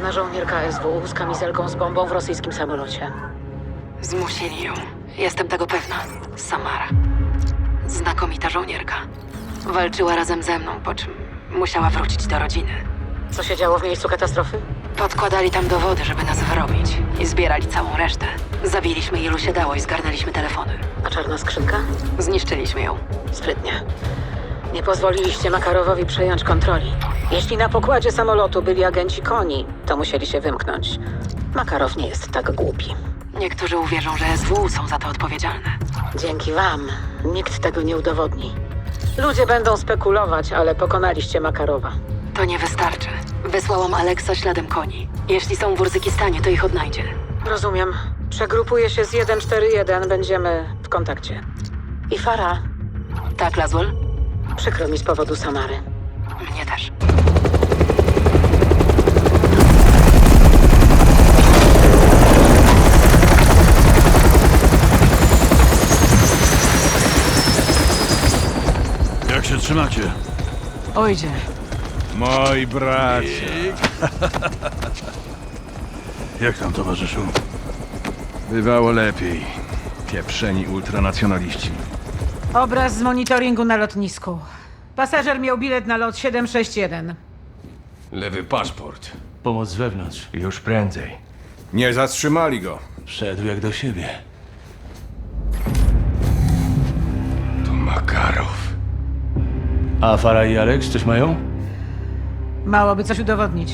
Czarna żołnierka SW z kamizelką z bombą w rosyjskim samolocie. Zmusili ją. Jestem tego pewna. Samara. Znakomita żołnierka. Walczyła razem ze mną, po czym musiała wrócić do rodziny. Co się działo w miejscu katastrofy? Podkładali tam dowody, żeby nas wyrobić. I zbierali całą resztę. Zabiliśmy ilu się dało i zgarnęliśmy telefony. A czarna skrzynka? Zniszczyliśmy ją. Sprytnie. Nie pozwoliliście Makarowowi przejąć kontroli. Jeśli na pokładzie samolotu byli agenci koni, to musieli się wymknąć. Makarow nie jest tak głupi. Niektórzy uwierzą, że SW są za to odpowiedzialne. Dzięki wam nikt tego nie udowodni. Ludzie będą spekulować, ale pokonaliście Makarowa. To nie wystarczy. Wysłałam Aleksa śladem koni. Jeśli są w Urzykistanie, to ich odnajdzie. Rozumiem. Przegrupuję się z 141, będziemy w kontakcie. I Fara, Tak, Laswell? przykro mi z powodu Samary. Mnie też. Jak się trzymacie? Ojdzie. Moi bracia. Jak tam, towarzyszu? Bywało lepiej. Pieprzeni ultranacjonaliści. Obraz z monitoringu na lotnisku. Pasażer miał bilet na lot 761. Lewy paszport. Pomoc z wewnątrz. Już prędzej. Nie zatrzymali go. Wszedł jak do siebie. To Makarow. A Fara i Alex coś mają? Małoby coś udowodnić.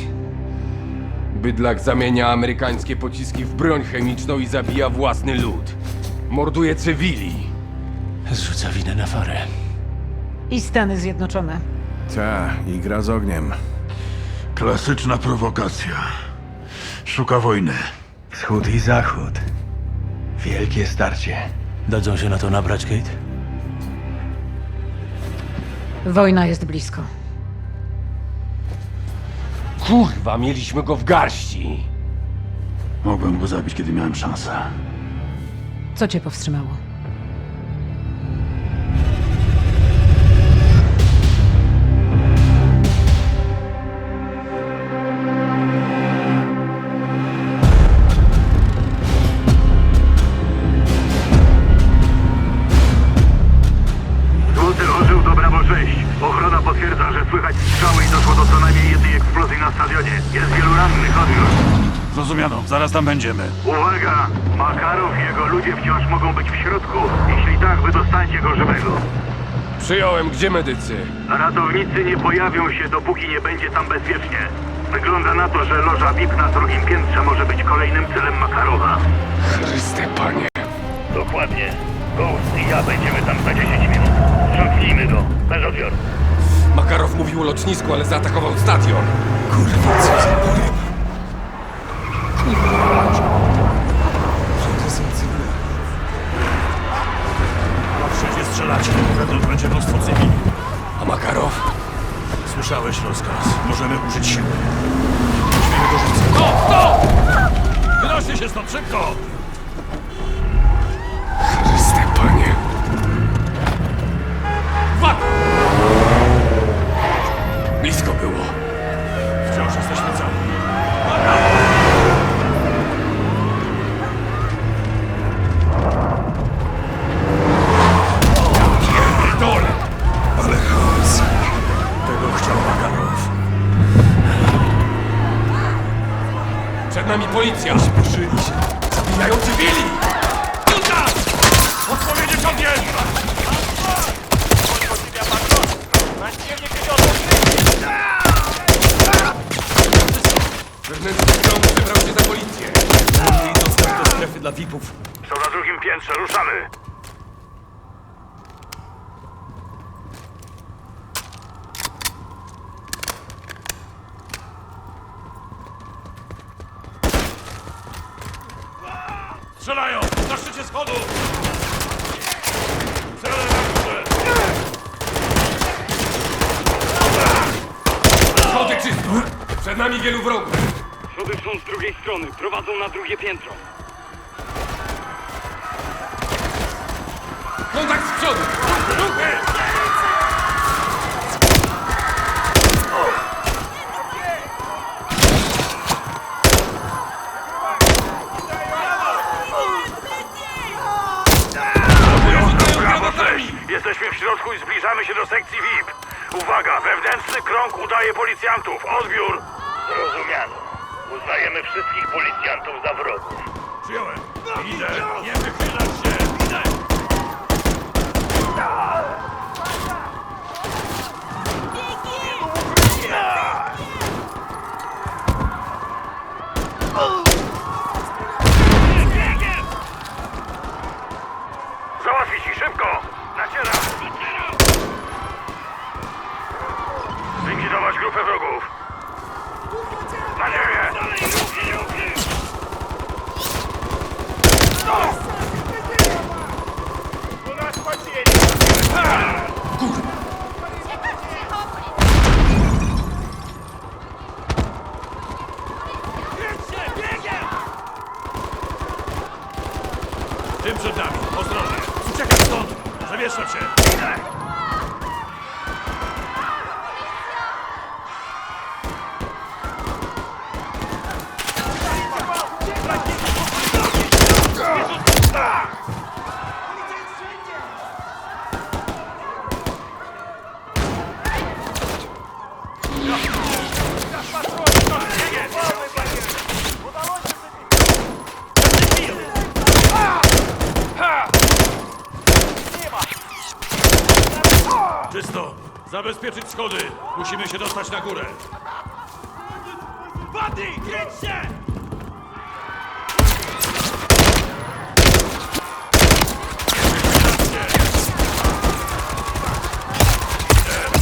Bydlak zamienia amerykańskie pociski w broń chemiczną i zabija własny lud. Morduje cywili. Zrzuca winę na Farę. I Stany Zjednoczone. Ta, i gra z ogniem. Klasyczna prowokacja. Szuka wojny. Wschód i zachód. Wielkie starcie. Dadzą się na to nabrać, Kate? Wojna jest blisko. Kurwa, mieliśmy go w garści. Mogłem go zabić, kiedy miałem szansę. Co cię powstrzymało? Tam będziemy. Uwaga! Makarow i jego ludzie wciąż mogą być w środku. Jeśli tak, wydostańcie go żywego. Przyjąłem, gdzie medycy? Ratownicy nie pojawią się, dopóki nie będzie tam bezpiecznie. Wygląda na to, że loża VIP na drugim piętrze może być kolejnym celem Makarowa. Chryste, panie. Dokładnie. Ghost i ja będziemy tam za 10 minut. Sprzątnijmy go. Bez odbioru. Makarow mówił o lotnisku, ale zaatakował stadion. Wszędzie strzelacie. Wewnątrz będzie mnóstwo cywili. A Makarow? Słyszałeś rozkaz. Możemy użyć siły. Musimy go rzucić. To, to! Wynoście się stąd szybko! Chryste, panie. Fuck! Przed nami policja! Spieszyli się. Zabijają cywili! Tutaj! Odpowiedzieć ogień! Wewnętrzny krąg przebrał się za policję. Dostęp do strefy dla VIP-ów. Są na drugim piętrze, ruszamy. Strzelają! Na szczycie schodu! Cele na górze! Schody czysto! Przed nami wielu wrogów. Schody są z drugiej strony, prowadzą na drugie piętro. Kontakt z przodu! Ruchy! Środku i zbliżamy się do sekcji VIP. Uwaga, wewnętrzny krąg udaje policjantów. Odbiór. Zrozumiano. Uznajemy wszystkich policjantów za wrogów. Przyjąłem. Idę. Nie wychylać się. Rogov. Zabezpieczyć schody. Musimy się dostać na górę. Buddy, kręć się!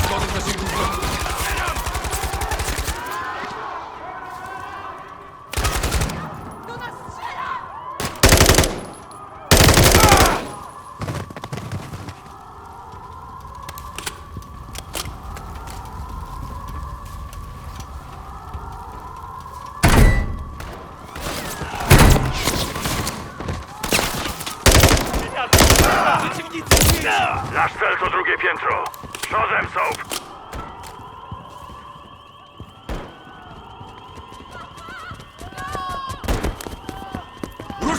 Schody z naszych dwóch Nasz cel to drugie piętro. Przodem, Soap!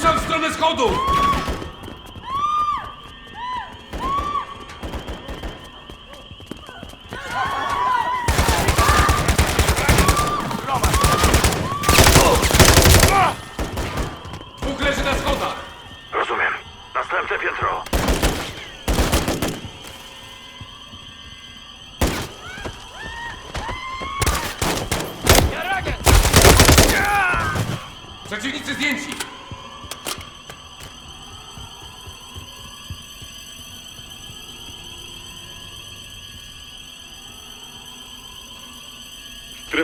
Ruszam w stronę!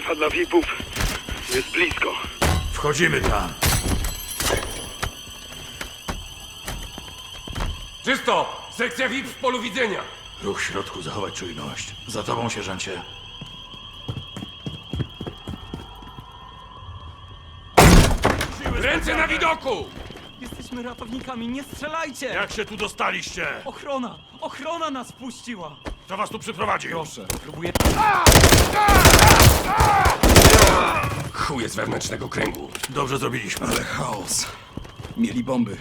Strefa dla VIP-ów jest blisko. Wchodzimy tam. Czysto! Sekcja VIP w polu widzenia! Ruch w środku, zachować czujność. Za tobą, sierżancie. Ręce na widoku! Jesteśmy ratownikami, nie strzelajcie! Jak się tu dostaliście? Ochrona! Ochrona nas puściła! Kto was tu przyprowadził? Proszę, próbuję... Chuje z wewnętrznego kręgu. Dobrze zrobiliśmy. Ale chaos. Mieli bomby.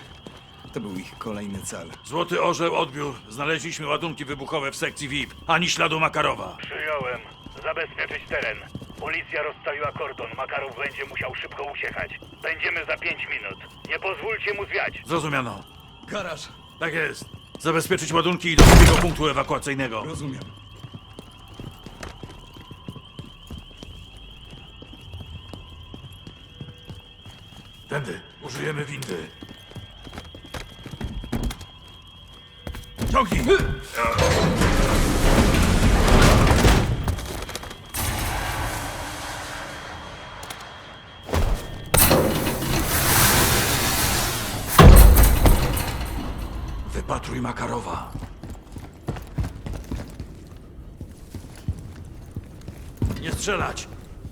To był ich kolejny cel. Złoty Orzeł odbiór. Znaleźliśmy ładunki wybuchowe w sekcji VIP. Ani śladu Makarowa. Przyjąłem. Zabezpieczyć teren. Policja rozstawiła kordon. Makarow będzie musiał szybko uciekać. Będziemy za pięć minut. Nie pozwólcie mu zwiać. Zrozumiano. Garaż. Tak jest. Zabezpieczyć ładunki i do drugiego punktu ewakuacyjnego. Rozumiem. Tędy. Użyjemy windy. Ciągnij! Wypatruj Makarowa. Nie strzelać!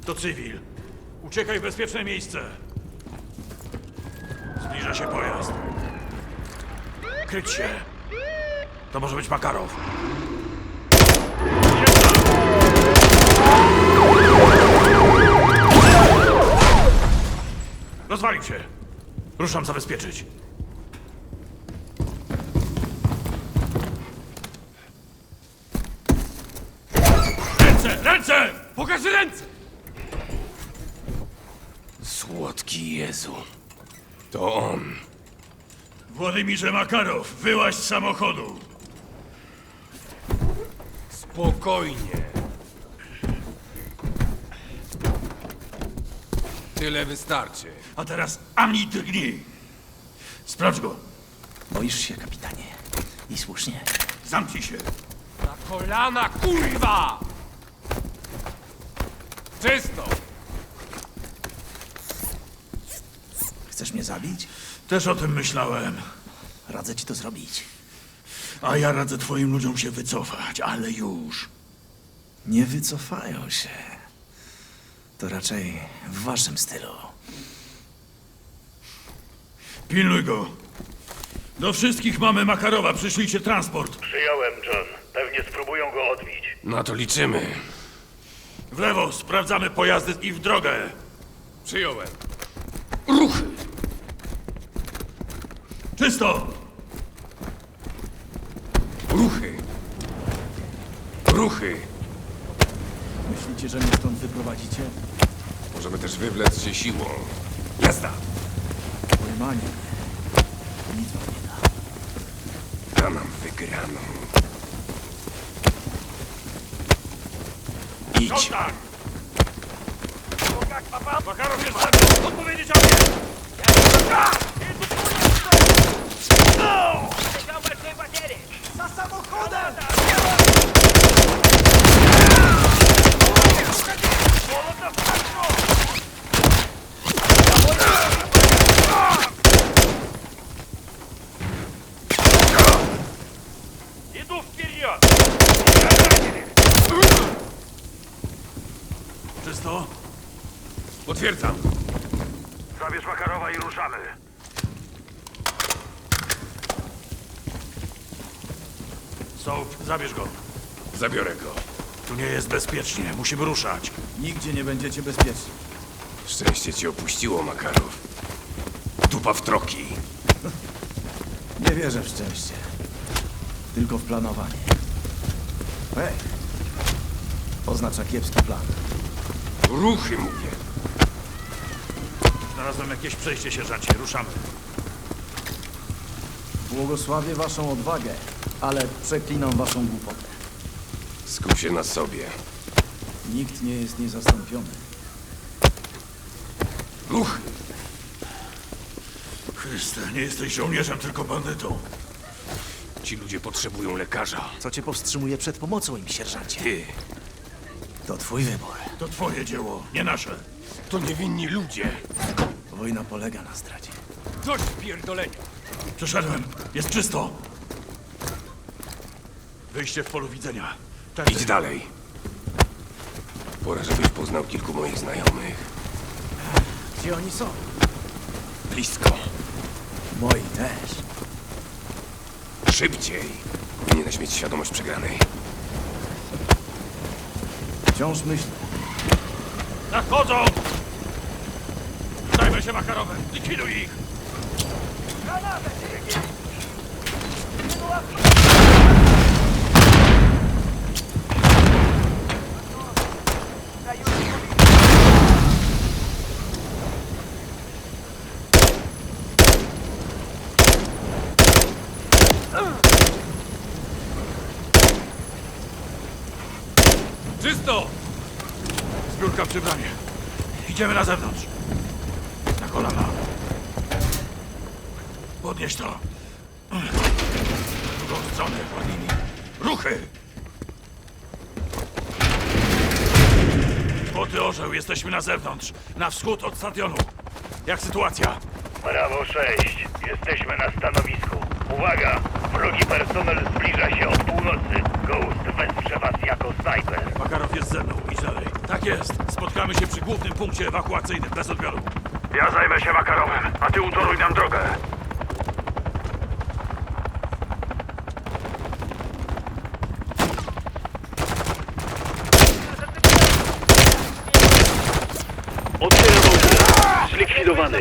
To cywil. Uciekaj w bezpieczne miejsce. Zbliża się pojazd. Kryć się. To może być Makarow. Rozwalił się. Ruszam zabezpieczyć. Ręce! Słodki Jezu. To on. Władimirze Makarow, wyłaź z samochodu. Spokojnie. Tyle wystarczy. A teraz ani drgnij. Sprawdź go. Boisz się, kapitanie. I słusznie. Zamknij się. Na kolana, kurwa! Czysto! Chcesz mnie zabić? Też o tym myślałem. Radzę ci to zrobić. A ja radzę twoim ludziom się wycofać, ale już. Nie wycofają się. To raczej w waszym stylu. Pilnuj go. Do wszystkich mamy Makarowa, przyszlijcie transport. Przyjąłem, John. Pewnie spróbują go odbić. Na to liczymy. W lewo, sprawdzamy pojazdy i w drogę. Przyjąłem. Ruchy! Czysto! Ruchy! Ruchy! Myślicie, że mnie stąd wyprowadzicie? Możemy też wywlec się siłą. Jazda! Pojmanie. Nic wam nie da. A mam wygraną. Idź! Kontakt! to to? Potwierdzam. Zabierz Makarowa i ruszamy. Soap, zabierz go. Zabiorę go. Tu nie jest bezpiecznie, musimy ruszać. Nigdzie nie będziecie bezpieczni. Szczęście cię opuściło, Makarow. Dupa w troki. Nie wierzę w szczęście. Tylko w planowanie. Hej! Oznacza kiepski plan. Ruchy, mówię. Znalazłem jakieś przejście, sierżancie. Ruszamy. Błogosławię waszą odwagę, ale przeklinam waszą głupotę. Skup się na sobie. Nikt nie jest niezastąpiony. Ruchy! Chryste, nie jesteś żołnierzem, tylko bandytą. Ci ludzie potrzebują lekarza. Co cię powstrzymuje przed pomocą im, sierżancie? Ty, To twój wybór. To twoje dzieło, nie nasze. to niewinni ludzie. Wojna polega na zdradzie. Dość pierdolenia. Przeszedłem. Jest czysto. Wyjście w polu widzenia. Tędy. Idź dalej. Pora, żebyś poznał kilku moich znajomych. Gdzie oni są? Blisko. Moi też. Szybciej. Powinieneś mieć świadomość przegranej. Wciąż myślę. Nadchodzą! Zajmę się Makarowem. Likwiduj ich! Czysto! Zbiórka przy. Idziemy na zewnątrz. Na kolana. Podnieś to. Drugą stronę, Władimir. Ruchy! Złoty orzeł, jesteśmy na zewnątrz. Na wschód od stadionu. Jak sytuacja? Brawo 6. Jesteśmy na stanowisku. Uwaga! Wrogi personel zbliża się od północy. Ghost wesprze was jako snajper. Makarow jest ze mną, idź dalej. Tak jest. Spotkamy się przy głównym punkcie ewakuacyjnym bez odbioru. Ja zajmę się Makarowem, a ty utoruj nam drogę. Otwieram ogień. Zlikwidowany.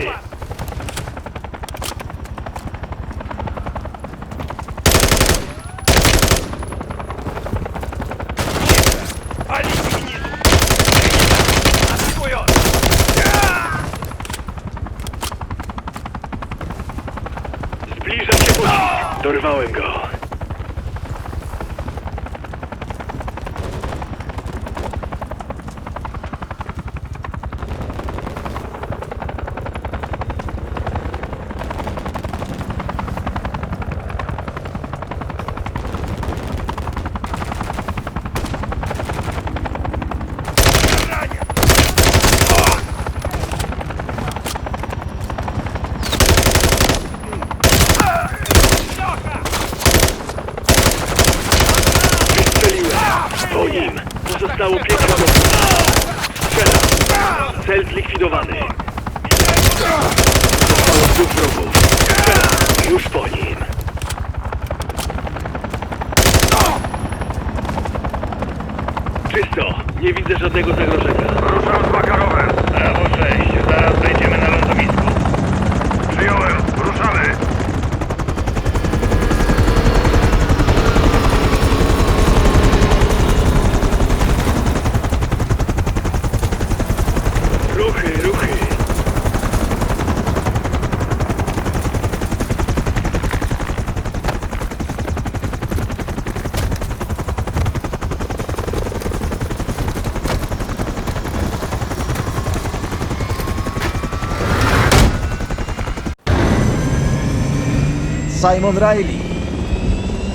Simon Riley.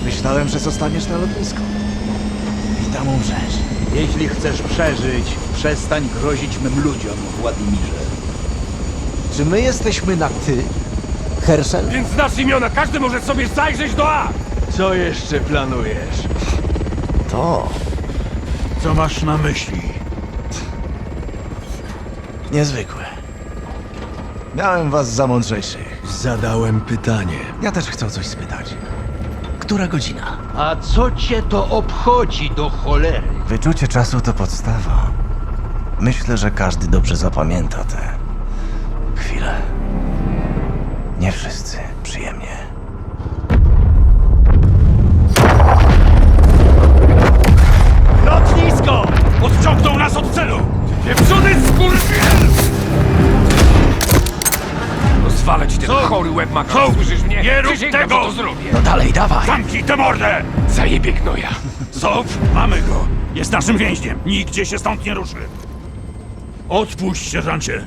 Myślałem, że zostaniesz na lotnisku. I tam umrzesz. Jeśli chcesz przeżyć, przestań grozić mym ludziom, Władimirze. Czy my jesteśmy na ty, Herschel? Więc znasz imiona, każdy może sobie zajrzeć do A! Co jeszcze planujesz? To Co masz na myśli? niezwykłe. Miałem was za mądrzejszych. Zadałem pytanie. Ja też chcę o coś spytać. Która godzina? A co cię to obchodzi do cholery? Wyczucie czasu to podstawa. Myślę, że każdy dobrze zapamięta te chwile. Nie wszyscy przyjemnie. Lotnisko! Odciągnął nas od celu! Pieprzony skurwiel! Rozwalę ci ten Co? chory łeb Makaro, Co? słyszysz mnie? Nie rób Przysięgam, tego! że to zrobię. No dalej, dawaj! Zamknij tę mordę! Zajebie gnoja. Soap, mamy go. Jest naszym więźniem. Nigdzie się stąd nie ruszy. Odpuść, sierżancie.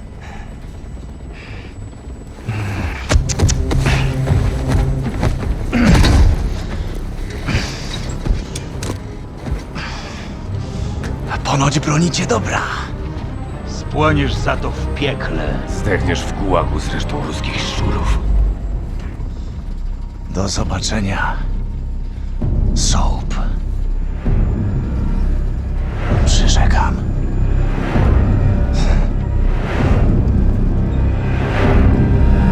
Ponoć bronicie dobra. Zapłoniesz za to w piekle. Zdechniesz w gułagu z resztą ruskich szczurów. Do zobaczenia. Soap. Przyrzekam.